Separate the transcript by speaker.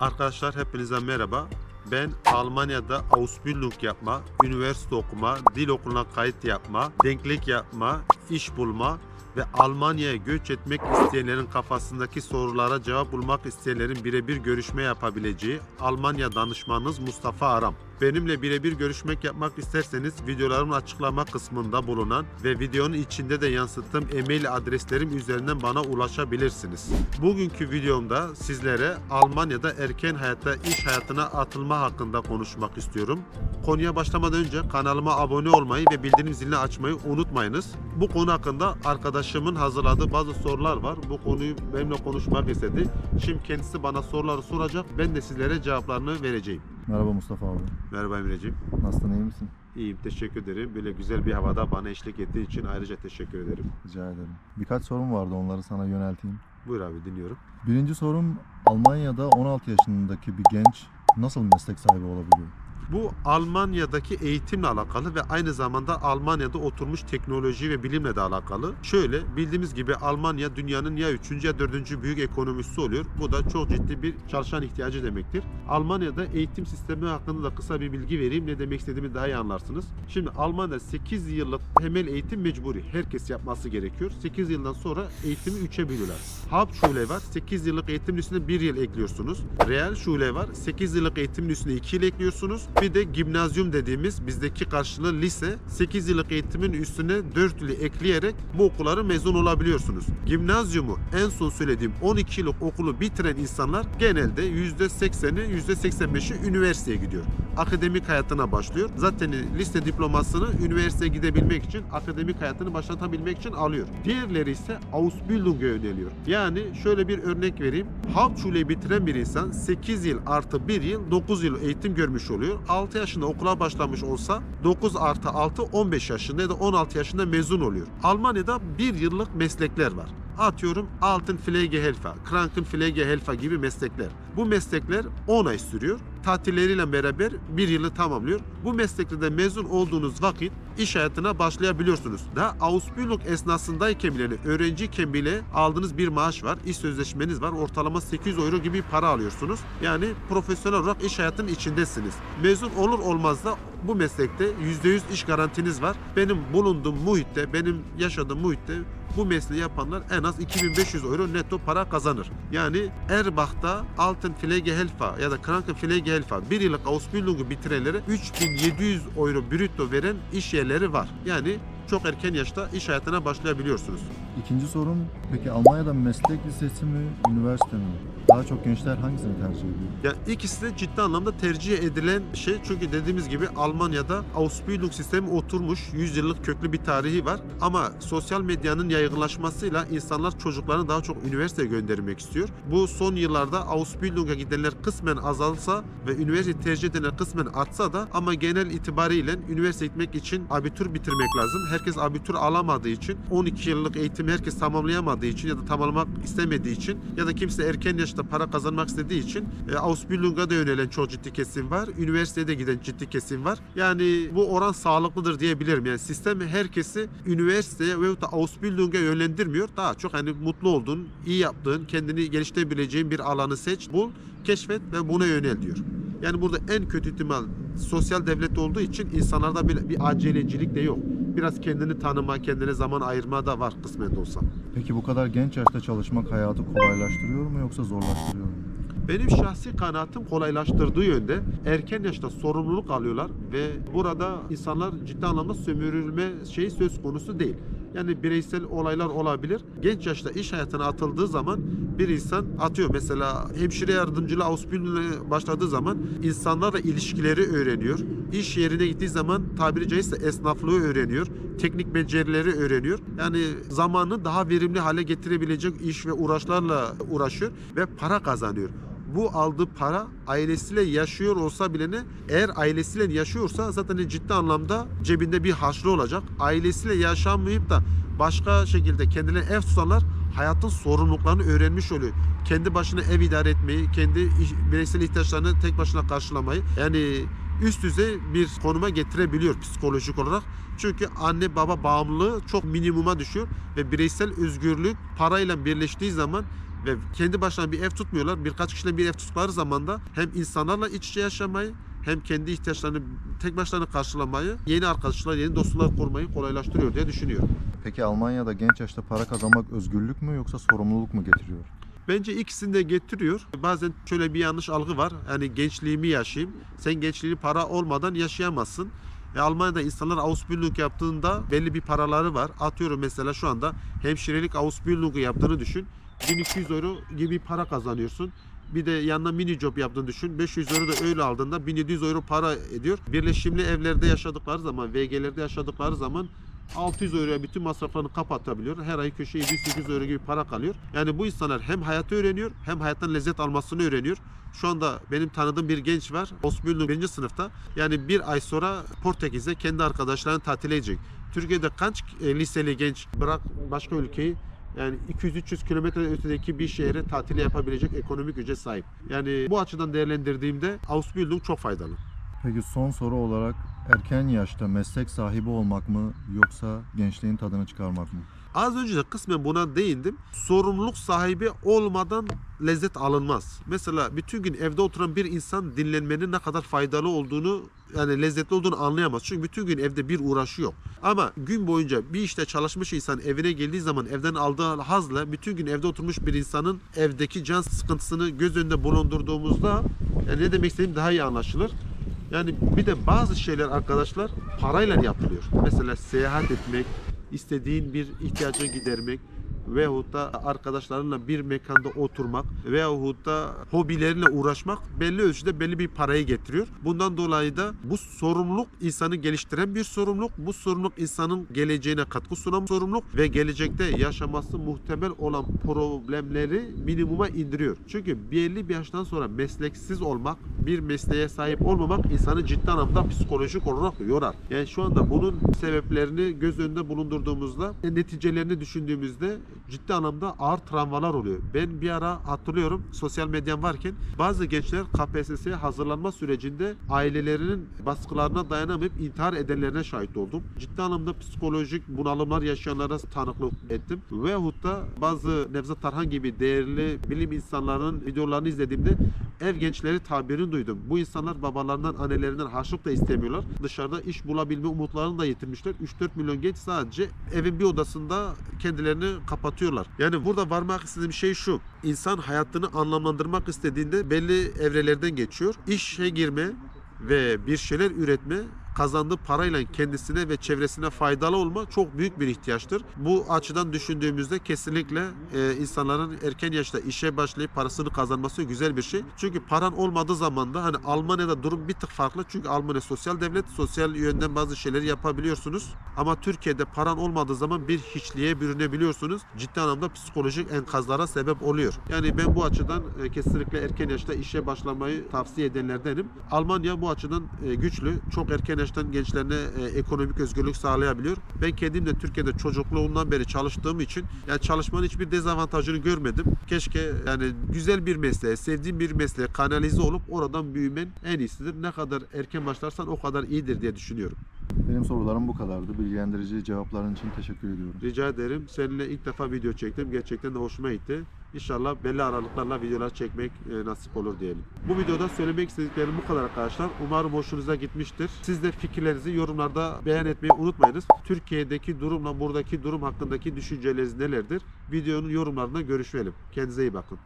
Speaker 1: Arkadaşlar hepinize merhaba. Ben Almanya'da Ausbildung yapma, üniversite okuma, dil okuluna kayıt yapma, denklik yapma, iş bulma ve Almanya'ya göç etmek isteyenlerin kafasındaki sorulara cevap bulmak isteyenlerin birebir görüşme yapabileceği Almanya danışmanınız Mustafa Aram. Benimle birebir görüşmek yapmak isterseniz videolarımın açıklama kısmında bulunan ve videonun içinde de yansıttığım e-mail adreslerim üzerinden bana ulaşabilirsiniz. Bugünkü videomda sizlere Almanya'da erken hayatta iş hayatına atılma hakkında konuşmak istiyorum. Konuya başlamadan önce kanalıma abone olmayı ve bildirim zilini açmayı unutmayınız. Bu konu hakkında arkadaşımın hazırladığı bazı sorular var. Bu konuyu benimle konuşmak istedi. Şimdi kendisi bana soruları soracak. Ben de sizlere cevaplarını vereceğim.
Speaker 2: Merhaba Mustafa abi.
Speaker 1: Merhaba Emre'ciğim.
Speaker 2: Nasılsın iyi misin?
Speaker 1: İyiyim, teşekkür ederim. Böyle güzel bir havada bana eşlik ettiği için ayrıca teşekkür ederim.
Speaker 2: Rica ederim. Birkaç sorum vardı onları sana yönelteyim.
Speaker 1: Buyur abi dinliyorum.
Speaker 2: Birinci sorum Almanya'da 16 yaşındaki bir genç nasıl meslek sahibi olabiliyor?
Speaker 1: Bu Almanya'daki eğitimle alakalı ve aynı zamanda Almanya'da oturmuş teknoloji ve bilimle de alakalı. Şöyle bildiğimiz gibi Almanya dünyanın ya 3. ya 4. büyük ekonomisi oluyor. Bu da çok ciddi bir çalışan ihtiyacı demektir. Almanya'da eğitim sistemi hakkında da kısa bir bilgi vereyim. Ne demek istediğimi daha iyi anlarsınız. Şimdi Almanya'da 8 yıllık temel eğitim mecburi. Herkes yapması gerekiyor. 8 yıldan sonra eğitimi 3'e bölüyorlar. Hauptschule var. 8 yıllık eğitimin üstüne 1 yıl ekliyorsunuz. Realschule var. 8 yıllık eğitimin üstüne 2 yıl ekliyorsunuz. Bir de gimnazyum dediğimiz bizdeki karşılığı lise. 8 yıllık eğitimin üstüne 4 yılı ekleyerek bu okulları mezun olabiliyorsunuz. Gimnazyumu en son söylediğim 12 yıllık okulu bitiren insanlar genelde %80'i %85'i üniversiteye gidiyor. Akademik hayatına başlıyor. Zaten lise diplomasını üniversiteye gidebilmek için, akademik hayatını başlatabilmek için alıyor. Diğerleri ise Ausbildung'a yöneliyor. Yani şöyle bir örnek vereyim. Hauptschule'yi bitiren bir insan 8 yıl artı 1 yıl 9 yıl eğitim görmüş oluyor. 6 yaşında okula başlamış olsa 9 artı 6 15 yaşında ya da 16 yaşında mezun oluyor. Almanya'da 1 yıllık meslekler var. Atıyorum Altın Pflegehelfer, Krankenpflegehelfer gibi meslekler. Bu meslekler 10 ay sürüyor. Tatilleriyle beraber bir yılı tamamlıyor. Bu meslekte mezun olduğunuz vakit iş hayatına başlayabiliyorsunuz. Daha Ausbildung esnasındayken bile, öğrenciyken bile aldığınız bir maaş var. iş sözleşmeniz var. Ortalama 800 euro gibi para alıyorsunuz. Yani profesyonel olarak iş hayatının içindesiniz. Mezun olur olmaz da bu meslekte %100 iş garantiniz var. Benim bulunduğum muhitte, benim yaşadığım muhitte bu mesleği yapanlar en az 2500 euro netto para kazanır. Yani Erbach'ta Altın Pflegehelfer ya da Krankenpflegehelfer bir yıllık Ausbildung'u bitirenlere 3700 euro brütto veren iş yerleri var. Yani çok erken yaşta iş hayatına başlayabiliyorsunuz.
Speaker 2: İkinci sorum peki Almanya'da meslek lisesi mi, üniversite mi? Daha çok gençler hangisini tercih ediyor?
Speaker 1: Ya ikisi de ciddi anlamda tercih edilen şey. Çünkü dediğimiz gibi Almanya'da Ausbildung sistemi oturmuş. 100 yıllık köklü bir tarihi var. Ama sosyal medyanın yaygınlaşmasıyla insanlar çocuklarını daha çok üniversiteye göndermek istiyor. Bu son yıllarda Ausbildung'a gidenler kısmen azalsa ve üniversite tercih edenler kısmen artsa da ama genel itibariyle üniversite gitmek için abitur bitirmek lazım. Herkes abitur alamadığı için 12 yıllık eğitimi herkes tamamlayamadığı için ya da tamamlamak istemediği için ya da kimse erken yaşta para kazanmak istediği için e, Ausbildung'a da yönelen çok ciddi kesim var. Üniversiteye de giden ciddi kesim var. Yani bu oran sağlıklıdır diyebilirim. Yani sistem herkesi üniversiteye veyahut da Ausbildung'a yönlendirmiyor. Daha çok hani mutlu olduğun, iyi yaptığın, kendini geliştirebileceğin bir alanı seç, bul, keşfet ve buna yönel diyor. Yani burada en kötü ihtimal sosyal devlet olduğu için insanlarda bir, bir acelecilik de yok. Biraz kendini tanıma, kendine zaman ayırma da var kısmen de olsa.
Speaker 2: Peki bu kadar genç yaşta çalışmak hayatı kolaylaştırıyor mu yoksa zorlaştırıyor mu?
Speaker 1: Benim şahsi kanaatim kolaylaştırdığı yönde erken yaşta sorumluluk alıyorlar ve burada insanlar ciddi anlamda sömürülme şeyi söz konusu değil. Yani bireysel olaylar olabilir. Genç yaşta iş hayatına atıldığı zaman bir insan atıyor mesela hemşire yardımcılığı Ausbildung'e başladığı zaman insanlarla ilişkileri öğreniyor. İş yerine gittiği zaman tabiri caizse esnaflığı öğreniyor. Teknik becerileri öğreniyor. Yani zamanı daha verimli hale getirebilecek iş ve uğraşlarla uğraşıyor ve para kazanıyor bu aldığı para ailesiyle yaşıyor olsa bile ne eğer ailesiyle yaşıyorsa zaten ciddi anlamda cebinde bir haşrı olacak. Ailesiyle yaşamayıp da başka şekilde kendilerine ev tutanlar hayatın sorumluluklarını öğrenmiş oluyor. Kendi başına ev idare etmeyi, kendi bireysel ihtiyaçlarını tek başına karşılamayı yani üst düzey bir konuma getirebiliyor psikolojik olarak. Çünkü anne baba bağımlılığı çok minimuma düşüyor ve bireysel özgürlük parayla birleştiği zaman ve kendi başına bir ev tutmuyorlar. Birkaç kişiyle bir ev tuttukları zaman da hem insanlarla iç içe yaşamayı hem kendi ihtiyaçlarını tek başlarına karşılamayı, yeni arkadaşlar, yeni dostluklar kurmayı kolaylaştırıyor diye düşünüyorum.
Speaker 2: Peki Almanya'da genç yaşta para kazanmak özgürlük mü yoksa sorumluluk mu getiriyor?
Speaker 1: Bence ikisini de getiriyor. Bazen şöyle bir yanlış algı var. Yani gençliğimi yaşayayım. Sen gençliğini para olmadan yaşayamazsın. E, Almanya'da insanlar Ausbildung yaptığında belli bir paraları var. Atıyorum mesela şu anda hemşirelik Ausbildung'u yaptığını düşün. 1200 euro gibi para kazanıyorsun. Bir de yanına mini job yaptığını düşün. 500 euro da öyle aldığında 1700 euro para ediyor. Birleşimli evlerde yaşadıkları zaman, VG'lerde yaşadıkları zaman 600 euroya bütün masraflarını kapatabiliyor. Her ay köşeye 700-800 euro gibi para kalıyor. Yani bu insanlar hem hayatı öğreniyor hem hayattan lezzet almasını öğreniyor. Şu anda benim tanıdığım bir genç var. Osbül'ün birinci sınıfta. Yani bir ay sonra Portekiz'de kendi arkadaşlarını tatile edecek. Türkiye'de kaç e, liseli genç bırak başka ülkeyi yani 200-300 kilometre ötedeki bir şehre tatili yapabilecek ekonomik güce sahip. Yani bu açıdan değerlendirdiğimde Ausbildung çok faydalı.
Speaker 2: Peki son soru olarak erken yaşta meslek sahibi olmak mı yoksa gençliğin tadını çıkarmak mı?
Speaker 1: Az önce de kısmen buna değindim. Sorumluluk sahibi olmadan lezzet alınmaz. Mesela bütün gün evde oturan bir insan dinlenmenin ne kadar faydalı olduğunu yani lezzetli olduğunu anlayamaz. Çünkü bütün gün evde bir uğraşı yok. Ama gün boyunca bir işte çalışmış insan evine geldiği zaman evden aldığı hazla bütün gün evde oturmuş bir insanın evdeki can sıkıntısını göz önünde bulundurduğumuzda yani ne demek istediğim daha iyi anlaşılır. Yani bir de bazı şeyler arkadaşlar parayla yapılıyor. Mesela seyahat etmek, istediğin bir ihtiyacı gidermek veyahut da arkadaşlarınla bir mekanda oturmak veyahut da hobilerinle uğraşmak belli ölçüde belli bir parayı getiriyor. Bundan dolayı da bu sorumluluk insanı geliştiren bir sorumluluk. Bu sorumluluk insanın geleceğine katkı sunan sorumluluk ve gelecekte yaşaması muhtemel olan problemleri minimuma indiriyor. Çünkü belli bir yaştan sonra mesleksiz olmak, bir mesleğe sahip olmamak insanı ciddi anlamda psikolojik olarak yorar. Yani şu anda bunun sebeplerini göz önünde bulundurduğumuzda, neticelerini düşündüğümüzde ciddi anlamda ağır travmalar oluyor. Ben bir ara hatırlıyorum sosyal medyam varken bazı gençler KPSS'ye hazırlanma sürecinde ailelerinin baskılarına dayanamayıp intihar edenlerine şahit oldum. Ciddi anlamda psikolojik bunalımlar yaşayanlara tanıklık ettim. Veyahut da bazı Nevzat Tarhan gibi değerli bilim insanlarının videolarını izlediğimde ev gençleri tabirini duydum. Bu insanlar babalarından, annelerinden harçlık da istemiyorlar. Dışarıda iş bulabilme umutlarını da yitirmişler. 3-4 milyon genç sadece evin bir odasında kendilerini kapatıyorlar. Yani burada varmak istediğim şey şu. İnsan hayatını anlamlandırmak istediğinde belli evrelerden geçiyor. İşe girme ve bir şeyler üretme kazandığı parayla kendisine ve çevresine faydalı olma çok büyük bir ihtiyaçtır. Bu açıdan düşündüğümüzde kesinlikle e, insanların erken yaşta işe başlayıp parasını kazanması güzel bir şey. Çünkü paran olmadığı zaman da hani Almanya'da durum bir tık farklı. Çünkü Almanya sosyal devlet, sosyal yönden bazı şeyleri yapabiliyorsunuz. Ama Türkiye'de paran olmadığı zaman bir hiçliğe bürünebiliyorsunuz. Ciddi anlamda psikolojik enkazlara sebep oluyor. Yani ben bu açıdan e, kesinlikle erken yaşta işe başlamayı tavsiye edenlerdenim. Almanya bu açıdan e, güçlü. Çok erken yaştan gençlerine e, ekonomik özgürlük sağlayabiliyor. Ben kendim de Türkiye'de çocukluğumdan beri çalıştığım için yani çalışmanın hiçbir dezavantajını görmedim. Keşke yani güzel bir mesleğe, sevdiğim bir mesleğe kanalize olup oradan büyümen en iyisidir. Ne kadar erken başlarsan o kadar iyidir diye düşünüyorum.
Speaker 2: Benim sorularım bu kadardı. Bilgilendirici cevapların için teşekkür ediyorum.
Speaker 1: Rica ederim. Seninle ilk defa video çektim. Gerçekten de hoşuma gitti. İnşallah belli aralıklarla videolar çekmek e, nasip olur diyelim. Bu videoda söylemek istediklerim bu kadar arkadaşlar. Umarım hoşunuza gitmiştir. Siz de fikirlerinizi yorumlarda beyan etmeyi unutmayınız. Türkiye'deki durumla buradaki durum hakkındaki düşünceleriniz nelerdir? Videonun yorumlarında görüşelim. Kendinize iyi bakın.